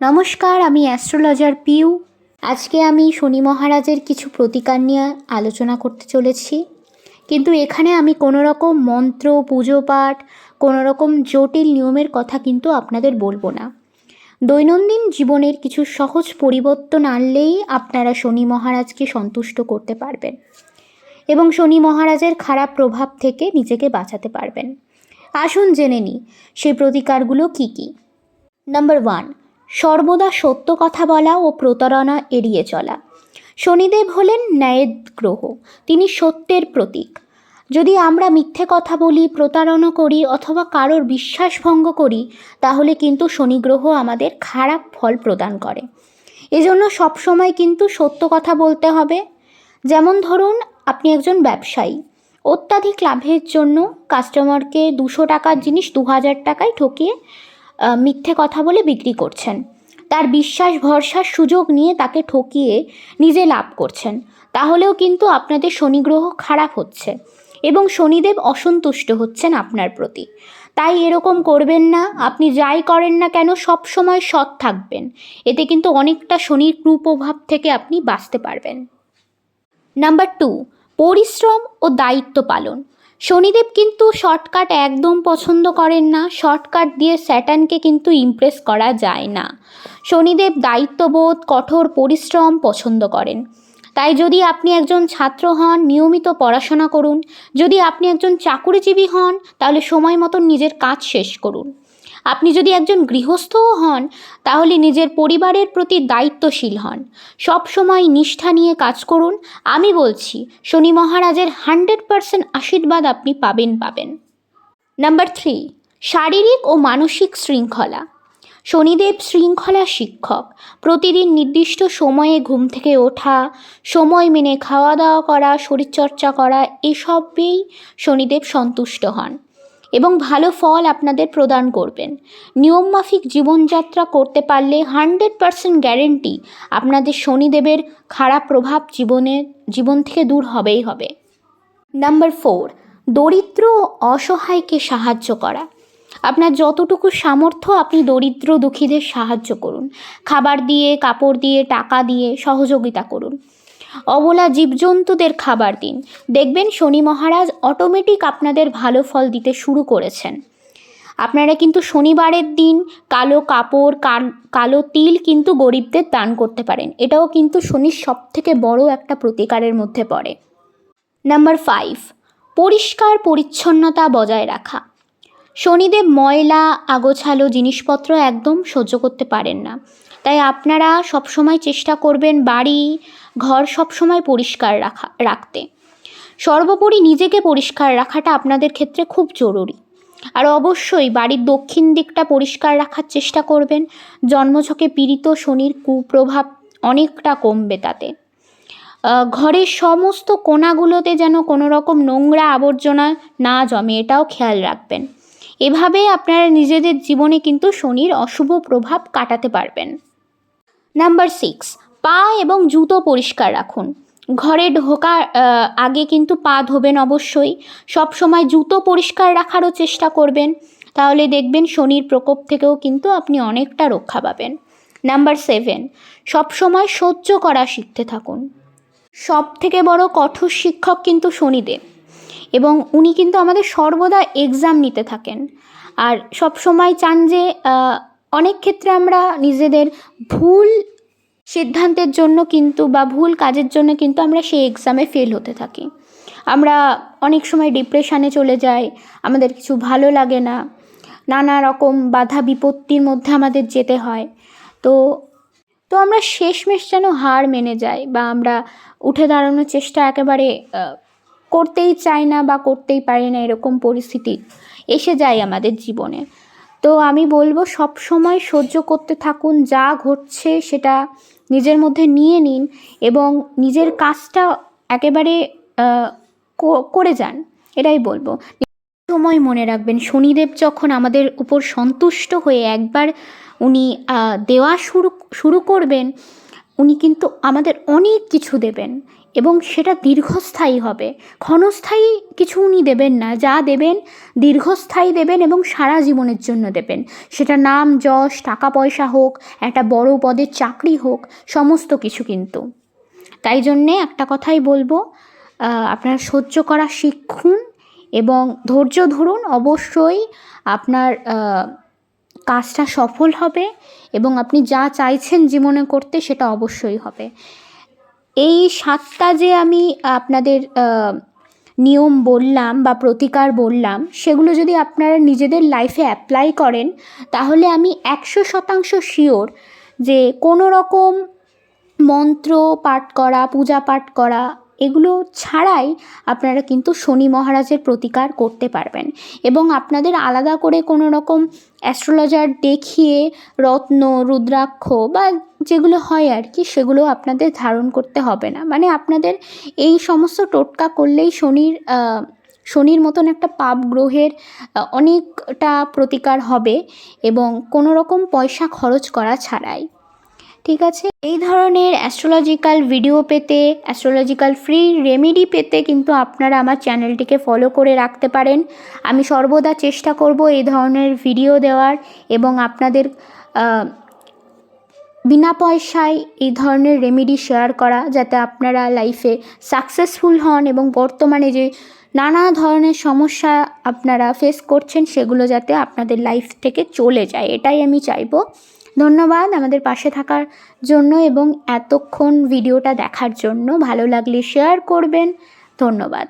নমস্কার, আমি অ্যাস্ট্রোলজার পিউ। আজকে আমি শনি মহারাজের কিছু প্রতিকার নিয়ে আলোচনা করতে চলেছি। কিন্তু এখানে আমি কোনো রকম মন্ত্র, পুজো পাঠ কোনো রকম জটিল নিয়মের কথা কিন্তু আপনাদের বলব না। দৈনন্দিন জীবনের কিছু সহজ পরিবর্তন আনলেই আপনারা শনি মহারাজকে সন্তুষ্ট করতে পারবেন এবং শনি মহারাজের খারাপ প্রভাব থেকে নিজেকে বাঁচাতে পারবেন। আসুন জেনে নিই সেই প্রতিকারগুলো কী কী? নাম্বার ওয়ান সর্বদা সত্য কথা বলা ও প্রতারণা এড়িয়ে চলা। শনিদেব হলেন ন্যায়ের গ্রহ, তিনি সত্যের প্রতীক। যদি আমরা মিথ্যে কথা বলি, প্রতারণা করি অথবা কারোর বিশ্বাস ভঙ্গ করি, তাহলে কিন্তু শনি গ্রহ আমাদের খারাপ ফল প্রদান করে। এজন্য সবসময় কিন্তু সত্য কথা বলতে হবে। যেমন ধরুন, আপনি একজন ব্যবসায়ী। অত্যাধিক লাভের জন্য কাস্টমারকে দুশো টাকার জিনিস দু হাজার টাকায় ঠকিয়ে মিথ্যে কথা বলে বিক্রি করছেন। তার বিশ্বাস ভরসার সুযোগ নিয়ে তাকে ঠকিয়ে নিজে লাভ করছেন। তাহলেও কিন্তু আপনাদের শনি গ্রহ খারাপ হচ্ছে এবং শনিদেব অসন্তুষ্ট হচ্ছেন আপনার প্রতি। তাই এরকম করবেন না, আপনি যাই করেন না কেন, সব সময় সৎ থাকবেন। এতে কিন্তু অনেকটা শনির কুপ্রভাব থেকে আপনি বাঁচতে পারবেন। নাম্বার টু, পরিশ্রম ও দায়িত্ব পালন। শনিদেব কিন্তু শর্টকাট একদম পছন্দ করেন না। শর্টকাট দিয়ে স্যাটানকে কিন্তু ইমপ্রেস করা যায় না। শনিদেব দায়িত্ববোধ, কঠোর পরিশ্রম পছন্দ করেন। তাই যদি আপনি একজন ছাত্র হন, নিয়মিত পড়াশোনা করুন। যদি আপনি একজন চাকুরিজীবী হন, তাহলে সময় মতন নিজের কাজ শেষ করুন। আপনি যদি একজন গৃহস্থও হন, তাহলে নিজের পরিবারের প্রতি দায়িত্বশীল হন। সব সময় নিষ্ঠা নিয়ে কাজ করুন। আমি বলছি, শনি মহারাজের হান্ড্রেড পারসেন্ট আশীর্বাদ আপনি পাবেন পাবেন। নাম্বার থ্রি, শারীরিক ও মানসিক শৃঙ্খলা। শনিদেব শৃঙ্খলা শিক্ষক। প্রতিদিন নির্দিষ্ট সময়ে ঘুম থেকে ওঠা, সময় মেনে খাওয়া দাওয়া করা, শরীরচর্চা করা, এসবেই শনিদেব সন্তুষ্ট হন। এবং ভালো ফল আপনাদের প্রদান করবেন। নিয়মমাফিক জীবনযাত্রা করতে পারলে হান্ড্রেড পারসেন্ট গ্যারেন্টি আপনাদের শনিদেবের খারাপ প্রভাব জীবনের জীবন থেকে দূর হবেই হবে। নাম্বার ফোর, দরিদ্র ও অসহায়কে সাহায্য করা। আপনার যতটুকু সামর্থ্য আপনি দরিদ্র দুঃখীদের সাহায্য করুন। খাবার দিয়ে, কাপড় দিয়ে, টাকা দিয়ে সহযোগিতা করুন। অবলা জীবজন্তুদের খাবার দিন। দেখবেন শনি মহারাজ অটোমেটিক আপনাদের ভালো ফল দিতে শুরু করেছেন। আপনারা কিন্তু শনিবারের দিন কালো কাপড় কালো তিল কিন্তু গরিবদের দান করতে পারেন। এটাও কিন্তু শনির সব থেকে বড় একটা প্রতিকারের মধ্যে পড়ে। নাম্বার ফাইভ পরিষ্কার পরিচ্ছন্নতা বজায় রাখা। শনিদেব ময়লা, আগোছালো জিনিসপত্র একদম সহ্য করতে পারেন না। তাই আপনারা সবসময় চেষ্টা করবেন বাড়ি ঘর সবসময় পরিষ্কার রাখা, রাখতে। সর্বোপরি নিজেকে পরিষ্কার রাখাটা আপনাদের ক্ষেত্রে খুব জরুরি। আর অবশ্যই বাড়ির দক্ষিণ দিকটা পরিষ্কার রাখার চেষ্টা করবেন। জন্মছকে পীড়িত শনির কুপ্রভাব অনেকটা কমবে তাতে। ঘরের সমস্ত কোনাগুলোতে যেন কোনো রকম নোংরা আবর্জনা না জমে, এটাও খেয়াল রাখবেন। এভাবে আপনারা নিজেদের জীবনে কিন্তু শনির অশুভ প্রভাব কাটাতে পারবেন। নাম্বার সিক্স পা এবং জুতো পরিষ্কার রাখুন। ঘরে ঢোকার আগে কিন্তু পা ধোবেন অবশ্যই। সব সময় জুতো পরিষ্কার রাখারও চেষ্টা করবেন। তাহলে দেখবেন শনির প্রকোপ থেকেও কিন্তু আপনি অনেকটা রক্ষা পাবেন। নাম্বার সেভেন, সব সময় সহ্য করা শিখতে থাকুন। সব থেকে বড় কঠোর শিক্ষক কিন্তু শনিদেব। এবং উনি কিন্তু আমাদের সর্বদা এক্সাম নিতে থাকেন। আর সব সময় চান যে অনেক ক্ষেত্রে আমরা নিজেদের ভুল সিদ্ধান্তের জন্য কিন্তু বা ভুল কাজের জন্য কিন্তু আমরা সেই এক্সামে ফেল হতে থাকি। আমরা অনেক সময় ডিপ্রেশানে চলে যাই, আমাদের কিছু ভালো লাগে না, নানা রকম বাধা বিপত্তির মধ্যে আমাদের যেতে হয়। তো তো আমরা শেষমেশ যেন হার মেনে যাই বা আমরা উঠে দাঁড়ানোর চেষ্টা একেবারে করতেই চাই না বা করতেই পারি না এরকম পরিস্থিতি এসে যায় আমাদের জীবনে। তো আমি বলব সব সময় সহ্য করতে থাকুন, যা ঘটছে সেটা নিজের মধ্যে নিয়ে নিন এবং নিজের কাজটা একেবারে করে যান, এটাই বলব। সময় মনে রাখবেন, শনিদেব যখন আমাদের উপর সন্তুষ্ট হয়ে একবার উনি দেওয়া শুরু শুরু করবেন উনি কিন্তু আমাদের অনেক কিছু দেবেন এবং সেটা দীর্ঘস্থায়ী হবে। ক্ষণস্থায়ী কিছু উনি দেবেন না, যা দেবেন দীর্ঘস্থায়ী দেবেন এবং সারা জীবনের জন্য দেবেন। সেটা নাম, যশ, টাকা পয়সা হোক, একটা বড় পদের চাকরি হোক, সমস্ত কিছু কিন্তু। তাই জন্যে একটা কথাই বলব আপনারা সহ্য করা শিখুন এবং ধৈর্য ধরুন। অবশ্যই আপনার কাজটা সফল হবে এবং আপনি যা চাইছেন জীবনে করতে সেটা অবশ্যই হবে। এই সাতটা যে আমি আপনাদের নিয়ম বললাম বা প্রতিকার বললাম, সেগুলো যদি আপনারা নিজেদের লাইফে অ্যাপ্লাই করেন, তাহলে আমি একশো শতাংশ শিওর যে কোনো রকম মন্ত্র পাঠ করা, পূজা পাঠ করা এগুলো ছাড়াই আপনারা কিন্তু শনি মহারাজের প্রতিকার করতে পারবেন। এবং আপনাদের আলাদা করে কোনো রকম অ্যাস্ট্রোলজার দেখিয়ে রত্ন, রুদ্রাক্ষ বা যেগুলো হয় আর কি, সেগুলো আপনাদের ধারণ করতে হবে না। মানে আপনাদের এই সমস্ত টোটকা করলেই শনির শনির মতন একটা পাপ গ্রহের অনেকটা প্রতিকার হবে এবং কোনো রকম পয়সা খরচ করা ছাড়াই। ঠিক আছে? এই ধরনের অ্যাস্ট্রোলজিক্যাল ভিডিও পেতে অ্যাস্ট্রোলজিক্যাল ফ্রি রেমেডি পেতে কিন্তু আপনারা আমার চ্যানেলটিকে ফলো করে রাখতে পারেন। আমি সর্বদা চেষ্টা করব এই ধরনের ভিডিও দেওয়ার এবং আপনাদের বিনা পয়সায় এই ধরনের রেমেডি শেয়ার করা যাতে আপনারা লাইফে সাকসেসফুল হন এবং বর্তমানে যে নানা ধরনের সমস্যা আপনারা ফেস করছেন সেগুলো যাতে আপনাদের লাইফ থেকে চলে যায়। এটাই আমি চাইব। ধন্যবাদ আমাদের পাশে থাকার জন্য এবং এতক্ষণ ভিডিওটা দেখার জন্য। ভালো লাগলে শেয়ার করবেন। ধন্যবাদ।